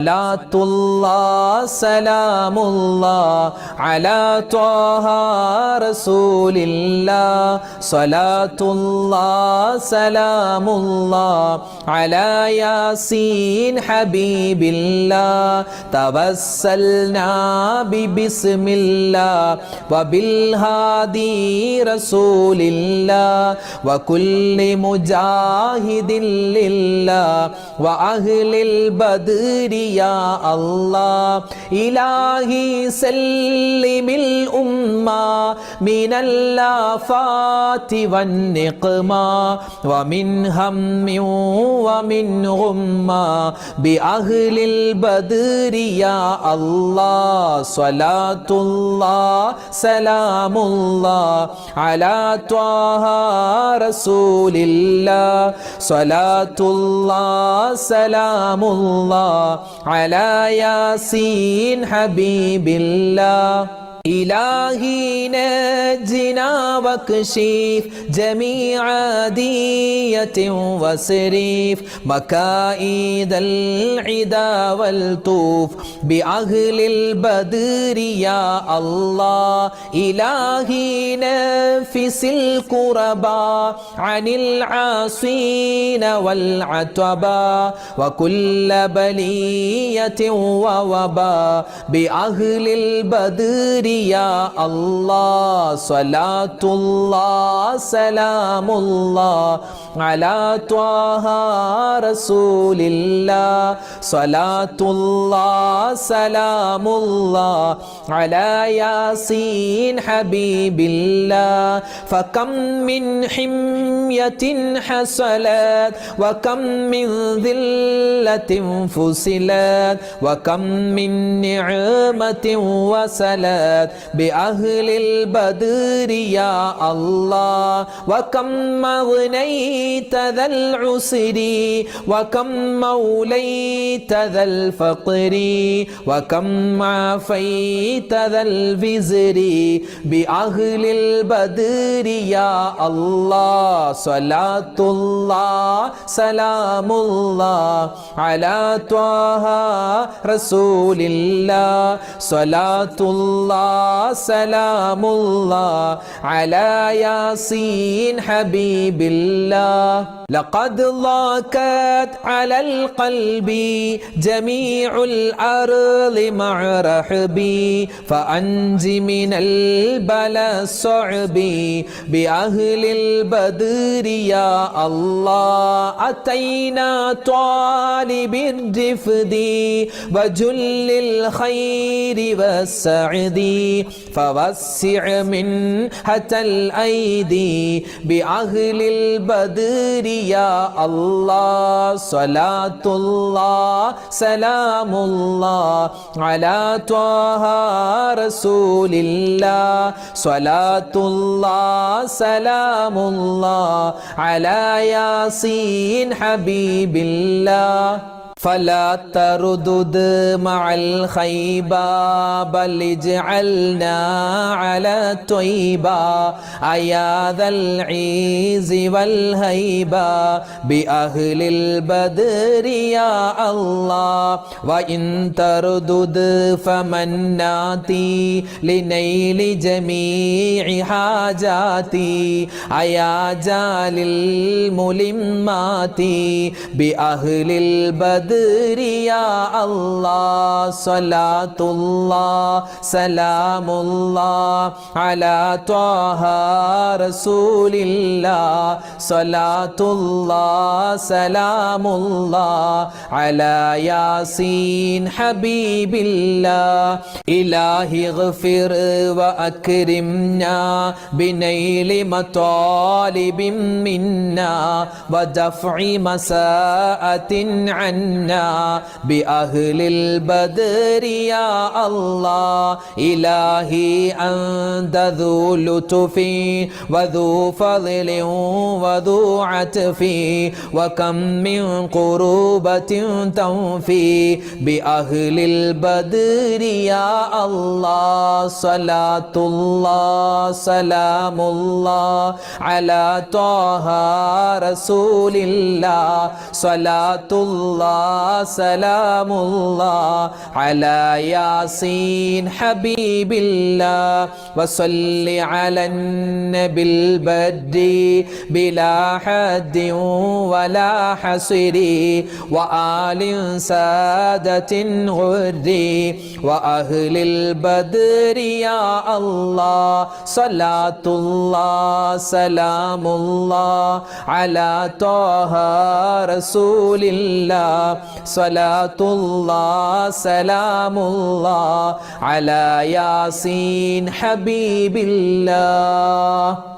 صلاة الله سلام الله على طه رسول الله صلاة الله سلام الله على ياسين حبيب الله توسلنا ببسم الله يا الله. إلهي سلم الأمة من اللافات والنقمة ومن هم ومن غمة. بأهل البدر يا الله صلاة الله سلام الله. على طه رسول الله صلاة الله سلام الله. على ياسين حبيب الله. إلهي نجنا واكشف جميع دية وسريف مكائد العدا والطوف بأهل البدر يا الله إلهي نفس الكربا عن العاصين والعتبا وكل بلية ووبا بأهل البدر يا الله صلاة الله سلام الله على طه رسول الله صلاة الله سلام الله على ياسين حبيب الله فكم من حمية حصلت وكم من ذلة فصلت وكم من نعمة بأهل البدر يا الله. وكم أغنيت ذا العسر وكم موليت ذا الفقر وكم عافيت ذا الفزر بأهل البدر يا الله صلاة الله سلام الله على طه رسول الله صلاة الله سلام الله على ياسين حبيب الله لقد ضاقت على القلب جميع الأرض مع رحبي فأنج من البلاء الصعب بأهل البدر يا الله. أتينا طالب الرفد وجل الخير والسعد. فوسع من حتى الأيدي بأهل البدر يا الله. صلاة الله سلام الله على طه رسول الله. صلاة الله سلام الله على ياسين حبيب الله. فلا تردد مع الخيبة بل اجعلنا على الطيبة أيا ذا العز والهيبة بأهل البدر يا الله وإن تردد فمن ناتي لنيل جميع حاجاتي أيا جال الملمات بأهل البدر البدر يا الله صلاة الله سلام الله على طه رسول الله صلاة الله سلام الله على ياسين حبيب الله إلهي اغفر وأكرمنا بنيل مطالب منا ودفع مساءة عنا. عنا بأهل البدر يا الله. إلهي أنت ذو لطف وذو فضل وذو عتف وكم من قروبة تنفي بأهل البدر يا الله. صلاة الله سلام الله على طه رسول الله. صلاة الله سلام الله على ياسين حبيب الله وصل على النبي البدي بلا حد ولا حصر وآل سادة غري وأهل البدر يا الله صلاة الله سلام الله على طه رسول الله. صلاة الله سلام الله على ياسين حبيب الله.